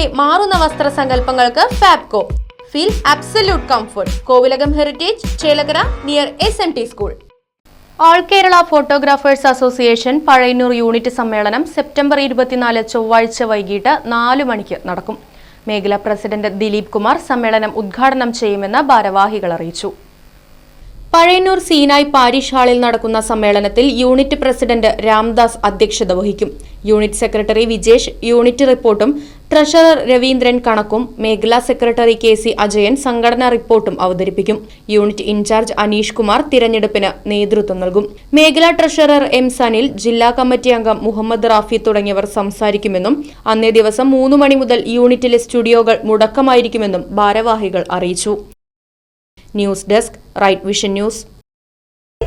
തലമുറയുടെ മാറുന്ന വസ്ത്രസങ്കല്പങ്ങൾക്ക് Fabco. Feel absolute comfort Kovilakam heritage Chelakkara near S N T school all Kerala photographers association Pazhayannur unit സമ്മേളനം September ഇരുപത്തിനാല് ചൊവ്വാഴ്ച വൈകിട്ട് നാല് മണിക്ക് നടക്കും. മേഖലാ പ്രസിഡന്റ് ദിലീപ് കുമാർ സമ്മേളനം ഉദ്ഘാടനം ചെയ്യുമെന്ന് ഭാരവാഹികൾ അറിയിച്ചു. പഴയന്നൂർ സീനായ് പാരിഷ് ഹാളിൽ നടക്കുന്ന സമ്മേളനത്തിൽ യൂണിറ്റ് പ്രസിഡന്റ് രാംദാസ് അധ്യക്ഷത വഹിക്കും. യൂണിറ്റ് സെക്രട്ടറി വിജേഷ് യൂണിറ്റ് റിപ്പോർട്ടും ട്രഷറർ രവീന്ദ്രൻ കണക്കും മേഖലാ സെക്രട്ടറി കെ സി അജയൻ സംഘടനാ റിപ്പോർട്ടും അവതരിപ്പിക്കും. യൂണിറ്റ് ഇൻചാർജ് അനീഷ് കുമാർ തിരഞ്ഞെടുപ്പിന് നേതൃത്വം നൽകും. മേഖലാ ട്രഷറർ എം സനിൽ ജില്ലാ കമ്മിറ്റി അംഗം മുഹമ്മദ് റാഫി തുടങ്ങിയവർ സംസാരിക്കുമെന്നും അന്നേ ദിവസം മൂന്ന് മണി മുതൽ യൂണിറ്റിലെ സ്റ്റുഡിയോകൾ മുടക്കമായിരിക്കുമെന്നും ഭാരവാഹികൾ അറിയിച്ചു. News desk Right Vision news.